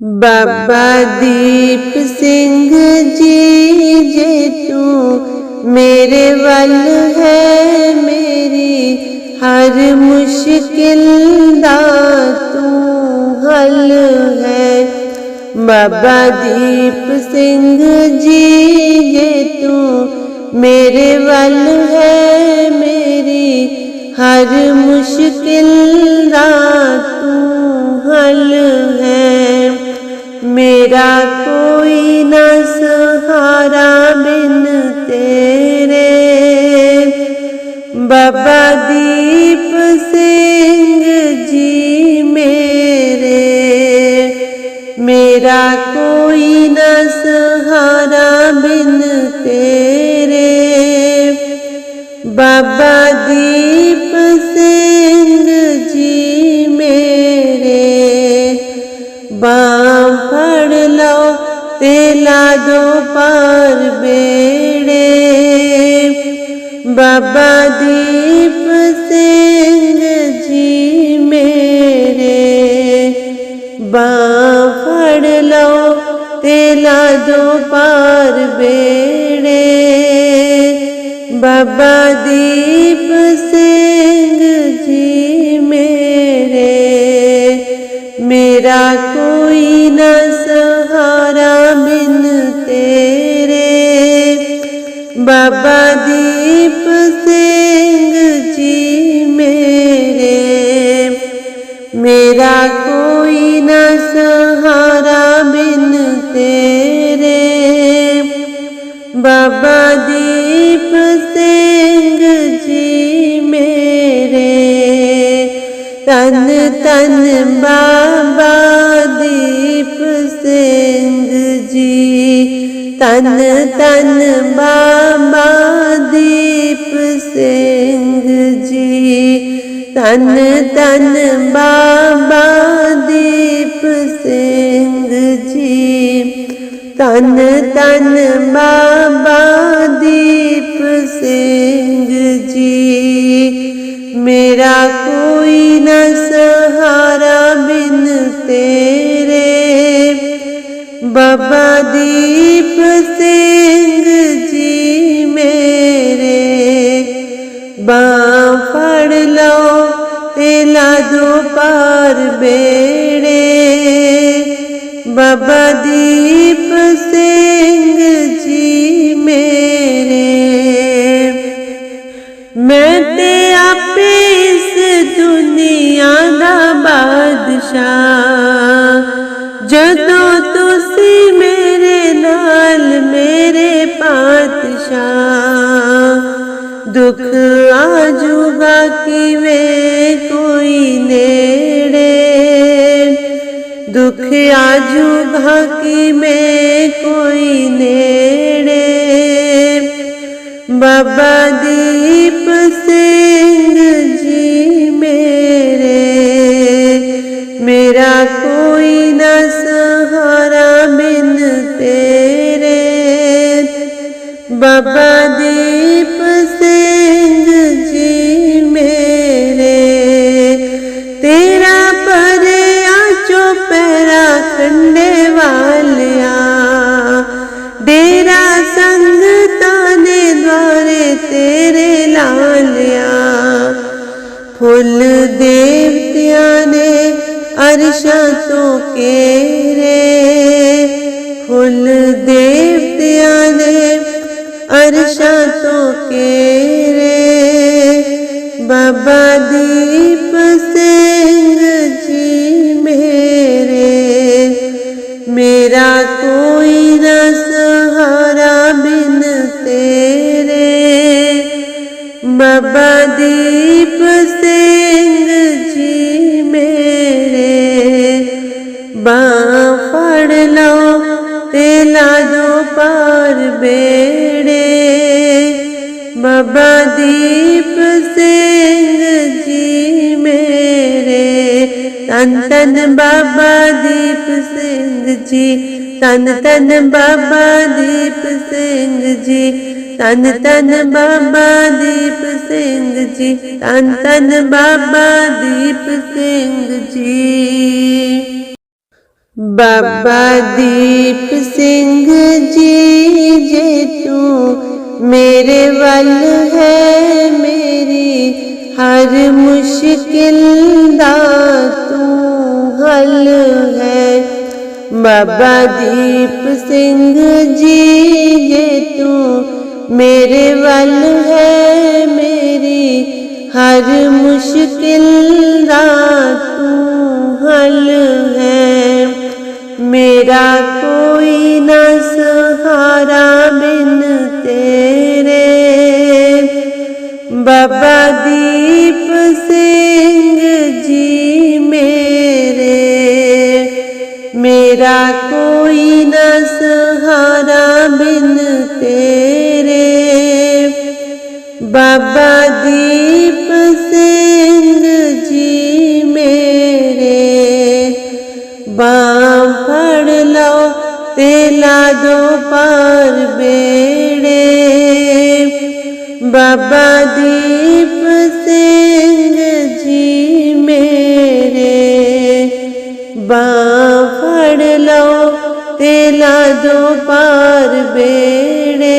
बाबा दीप सिंह जी जे तू मेरे वल है मेरी, हर मुश्किल दा तू हल है। बाबा दीप सिंह जी जे तू मेरे वल है मेरी, हर मुश्किल दा तू हल है। ਮੇਰਾ ਕੋਈ ਨਾ ਸਹਾਰਾ ਬਿਨ ਤੇਰੇ। ਬਾਬਾ ਦੀਪ ਬਾਂਹ ਫੜ ਲਓ ਤੇ ਲਾ ਦੋ ਪਾਰ ਬੇੜੇ। ਬਾਬਾ ਦੀਪ ਸਿੰਘ ਜੀ ਮੇਰੇ, ਮੇਰਾ ਕੋਈ ਨਾ ਸਹਾਰਾ ਬਿਨ ਤੇਰੇ। ਬਾਬਾ तन तन बाबा दीप सिंह जी। तन तन बाबा दीप सिंह जी। तन तन बाबा दीप सिंह जी। तन तन बाबा दीप सिंह मेरा कोई न सहारा बिन तेरे। बाबा दीप सिंह जी मेरे। बाँ फड़ लो, तेला दो पार बेड़े। बाबा दीप सिंह ਜਦੋਂ ਤੁਸੀਂ ਮੇਰੇ ਨਾਲ ਮੇਰੇ ਪਾਤਸ਼ਾਹ ਦੁੱਖ ਆਜੂਗਾ ਕਿਵੇਂ ਕੋਈ ਨੇੜੇ ਦੁੱਖ ਆਜੂਗਾ ਕਿਵੇਂ ਕੋਈ ਨੇੜੇ ਬਾਬਾ ਦੀਪ ਸਿੰਘ करने वालिया डेरा संग ताने द्वारे तेरे लालिया। फुल देवतिया ने अरशा तो के तन बाबा दीप सिंह जी, तन तन बाबा दीप सिंह जी, तन तन बाबा दीप सिंह जी, तन तन बाबा दीप सिंह जी। बाबा दीप सिंह जी जे तू मेरे वल है, मेरी हर मुश्किल दा तू। महल है। बाबादीप सिंह जी, ये तू मेरे वल है मेरी। हर मुश्किल तू हल है। मेरा कोई न सहारा बिन तेरे। बाबा दीप फड़ लो तेला दो पार बेड़े।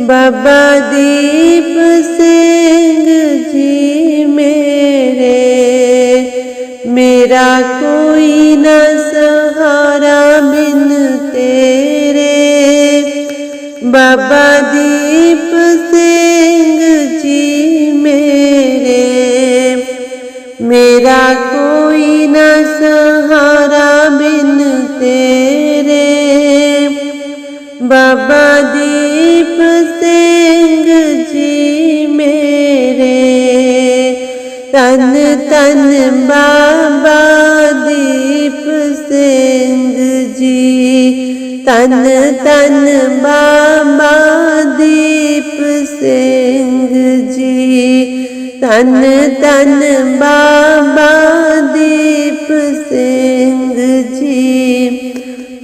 बाबा दीप सिंह जी मेरे, मेरा कोई न सहारा बिन तेरे। बाबा दीप बाबा दीप सिंह जी मेरे। तन तन बाबा दीप सिंह जी। तन तन बाबा दीप सिंह जी। तन तन बाबा दीप सिंह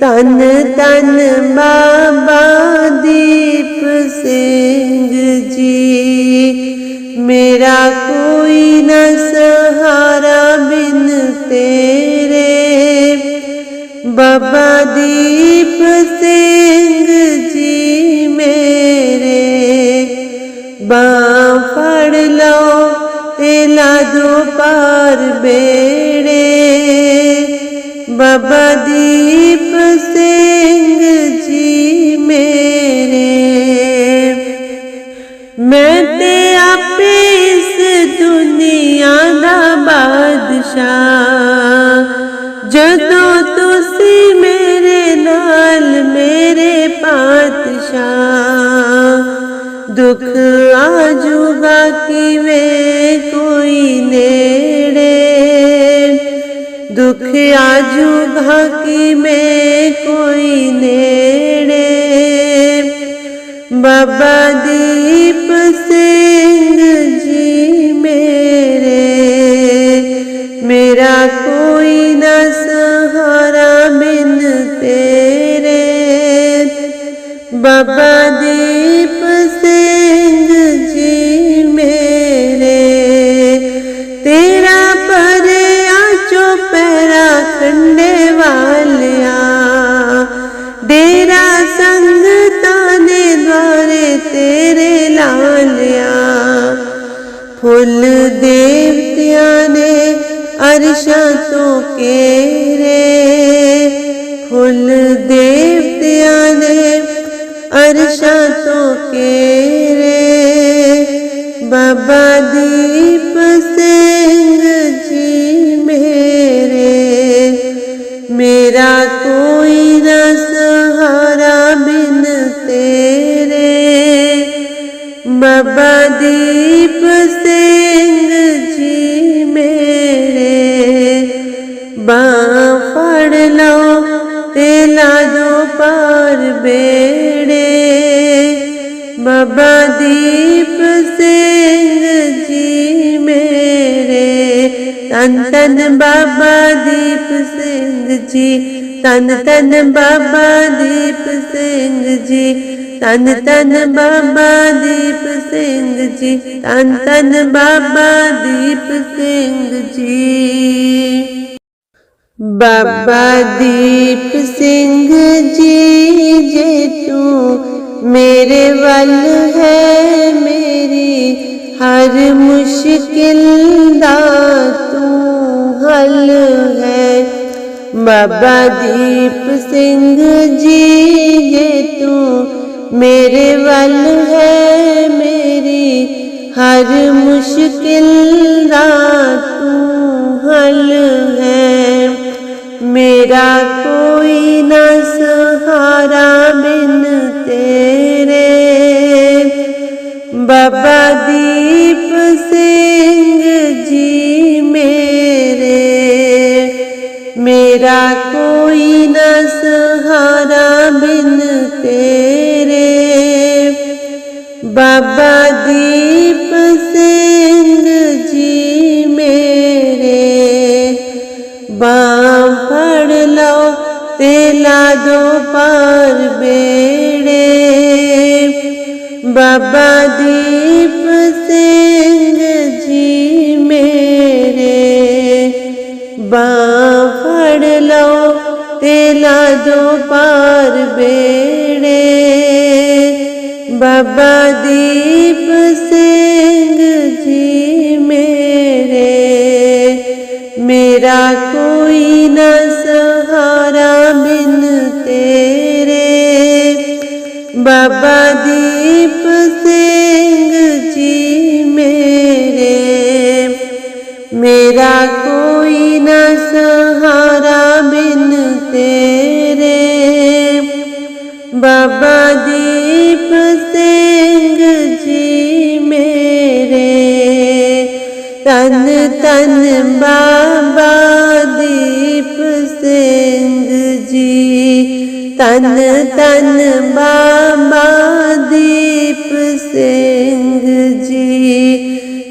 तन तन बाबा दीप सिंह जी। मेरा कोई न सहारा बिन तेरे। बाबा दीप सिंह जी मेरे। बाँ लो तेला दो पार बेड़े। बाबा दीप ਦੁੱਖ ਆਜੂਗਾ ਕਿਵੇਂ ਕੋਈ ਨੇੜੇ। ਦੁੱਖ ਆਜੂਗਾ ਕਿਵੇਂ ਕੋਈ ਨੇੜੇ। ਬਾਬਾ ਦੀਪ ਸਿੰਘ Bye. बाबा दीप सिंह जी मेरे। बाफड़ लो, तेला जो पार बेड़े। बाबा दीप सिंह जी मेरे। तन तन बाबा दीप सिंह जी, तन तन बाबा दीप सिंह जी, तन तन बाबा दीप सिंह जी, तन तन बाबा दीप सिंह जी। बाबा दीप सिंह जी जे तू मेरे वल है मेरी, हर मुश्किल दा तू हल है। बाबा दीप सिंह जी ये तू मेरे वल है, मेरी हर मुश्किल तू हल है। मेरा कोई न सहारा बिन तेरे। बाबा दीप से बाबा दीप सिंह जी मेरे। बाम फड़ लो, तेला दो पार बेड़े। बाबा दीप सिंह जी मेरे। बाम फड़ लो, तेला दो पार बेड़े। बाबा दीप सिंह जी मेरे। मेरा कोई न सहारा बिन तेरे। बाबा दीप सिंह जी मेरे। मेरा कोई न सहारा बिन तेरे। बाबा सिंह जी मेरे। तन तन बाबा दीप सिंह जी। तन तन बाबा दीप सिंह जी।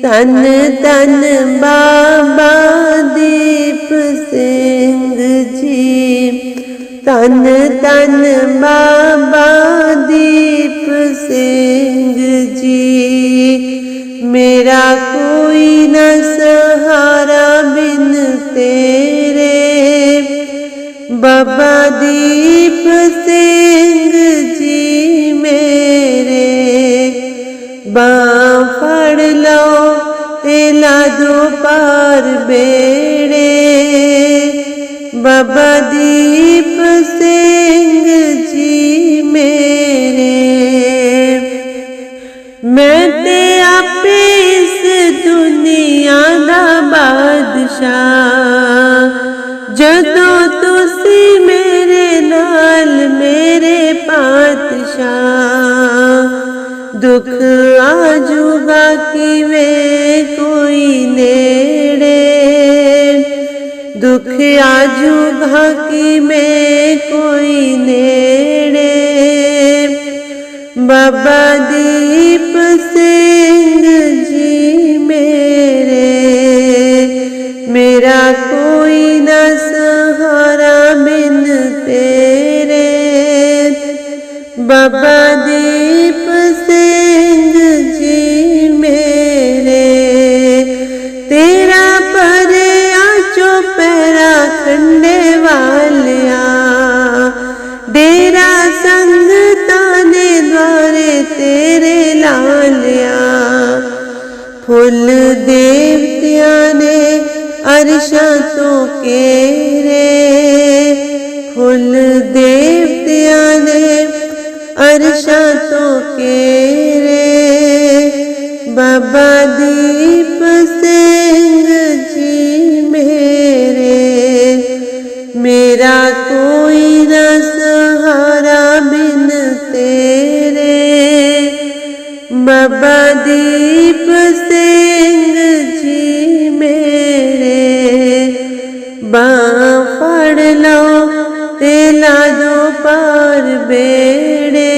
तन तन बाबा दीप सिंह जी। तन तन बाबा दीप ਸਿੰਘ ਜੀ, ਮੇਰਾ ਕੋਈ ਨਾ ਸਹਾਰਾ ਬਿਨ ਤੇਰੇ। ਬਾਬਾ ਦੀਪ ਸਿੰਘ ਜੀ ਮੇਰੇ, ਬਾਂਹ ਫੜ ਲਓ ਤੇ ਲਾ ਦੋ ਪਾਰ ਬੇੜੇ। ਬਾਬਾ ਦੁੱਖ ਆਜੂਗਾ ਕਿਵੇਂ ਕੋਈ ਨੇੜੇ? ਦੁੱਖ ਆਜੂਗਾ ਕਿਵੇਂ ਕੋਈ ਨੇੜੇ? ਬਾਬਾ ਦੀਪ ਸਿੰਘ Sunday. ਬਾਬਾ ਦੀਪ ਸਿੰਘ ਜੀ ਮੇਰੇ। ਬਾਂਹ ਫੜ ਲਓ ਤੇ ਲਾ ਦੋ ਪਾਰ ਬੇੜੇ।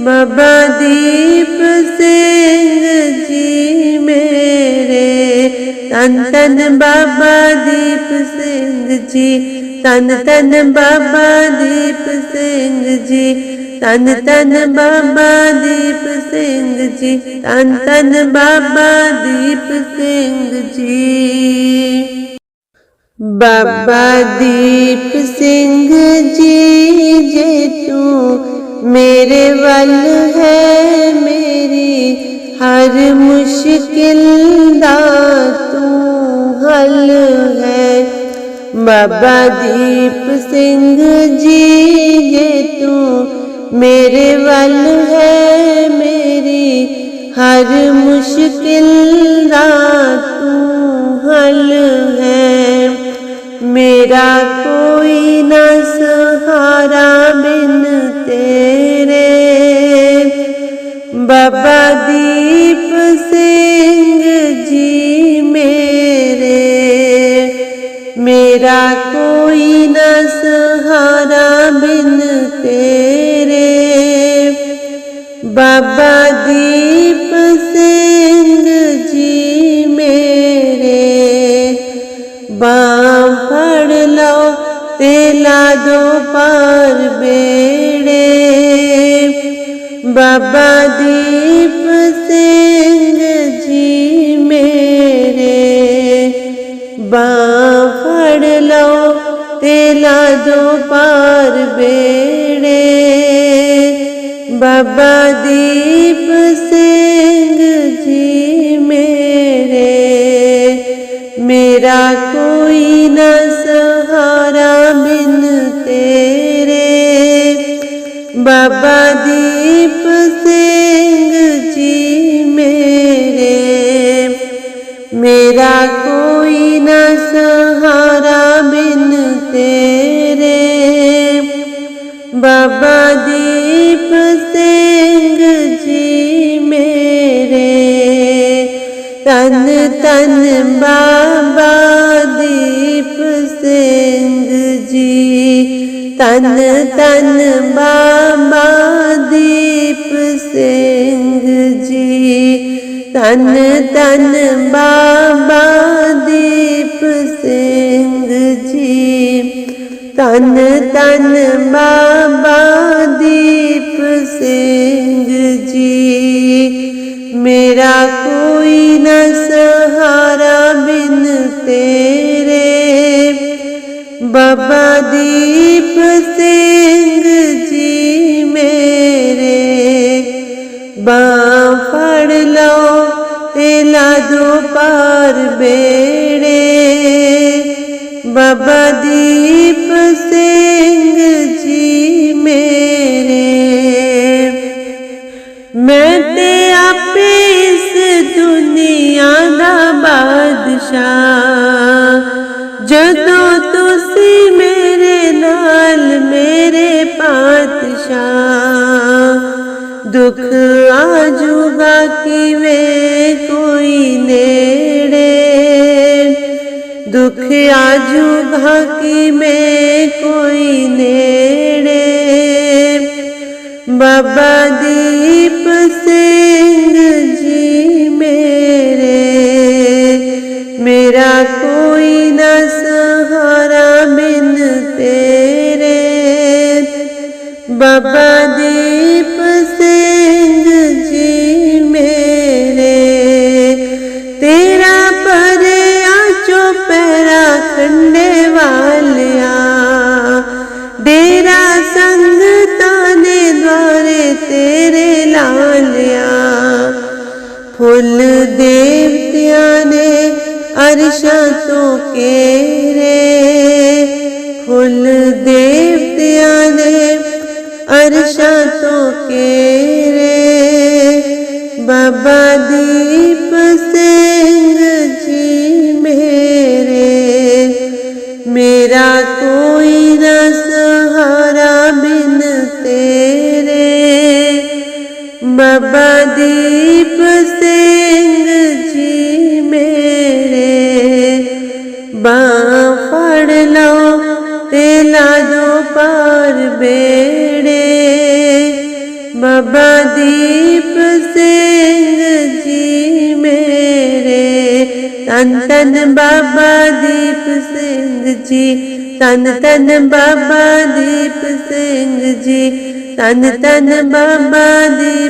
ਬਾਬਾ ਦੀਪ ਸਿੰਘ ਜੀ ਮੇਰੇ। ਤਨ ਤਨ ਬਾਬਾ ਦੀਪ ਸਿੰਘ ਜੀ। ਤਨ ਤਨ ਬਾਬਾ ਦੀਪ ਸਿੰਘ ਜੀ। ਤਨ ਤਨ ਬਾਬਾ ਦੀਪ सिंह जी तन तन बाबा दीप सिंह जी। बाबा दीप सिंह जी जे तू मेरे वल है मेरी, हर मुश्किल दा तू हल है। बाबा दीप सिंह जी ये तू मेरे वल है, मेरी हर मुश्किल रात हल है। मेरा कोई न सहारा बिन तेरे। बाबा दीप सिंह जी मेरे। मेरा कोई न सहारा बिन ਬਾਬਾ ਦੀਪ ਸਿੰਘ ਜੀ ਮੇਰੇ ਬਾਂਹ ਫੜ ਲਓ ਤੇ ਲਾ ਦੋ ਪਾਰ ਬੇੜੇ ਬਾਬਾ ਦੀਪ ਸਿੰਘ ਜੀ ਮੇਰੇ ਬਾਂਹ ਫੜ ਲਓ ਤੇ ਲਾ ਦੋ बाबा दीप सिंह जी मेरे। मेरा कोई न सहारा बिन तेरे। बाबा दीप सिंह जी मेरे। मेरा कोई न सहारा बिन तेरे। बाबा तन तन बाबा दीप सिंह जी। तन तन बाबा दीप सिंह जी। तन तन बाबा दीप सिंह जी। तन तन बाबा दीप सिंह जी। मेरा कोई न सहारा बिन तेरे। बाबा दीप सिंह जी मेरे। बाफड़ लो, तेला दो पार बेड़े। बाबा जदों तुसी तो मेरे नाल, मेरे पातशाह दुख आजूगा कि वे कोई नेड़े। दुख आजूगा कि मैं कोई नेड़े। बाबा दीप से Amen. ਬਾਬਾ ਦੀਪ ਸਿੰਘ ਜੀ ਮੇਰੇ ਬਾਂਹ ਫੜ ਲਓ ਤੇ ਲਾ ਦੋ ਪਾਰ ਬੇੜੇ। ਬਾਬਾ ਦੀਪ ਸਿੰਘ ਜੀ ਮੇਰੇ, ਤਨ ਤਨ ਬਾਬਾ ਦੀਪ ਸਿੰਘ ਜੀ, ਤਨ ਤਨ ਬਾਬਾ ਦੀਪ ਸਿੰਘ ਜੀ, ਤਨ ਤਨ ਬਾਬਾ ਦੀਪ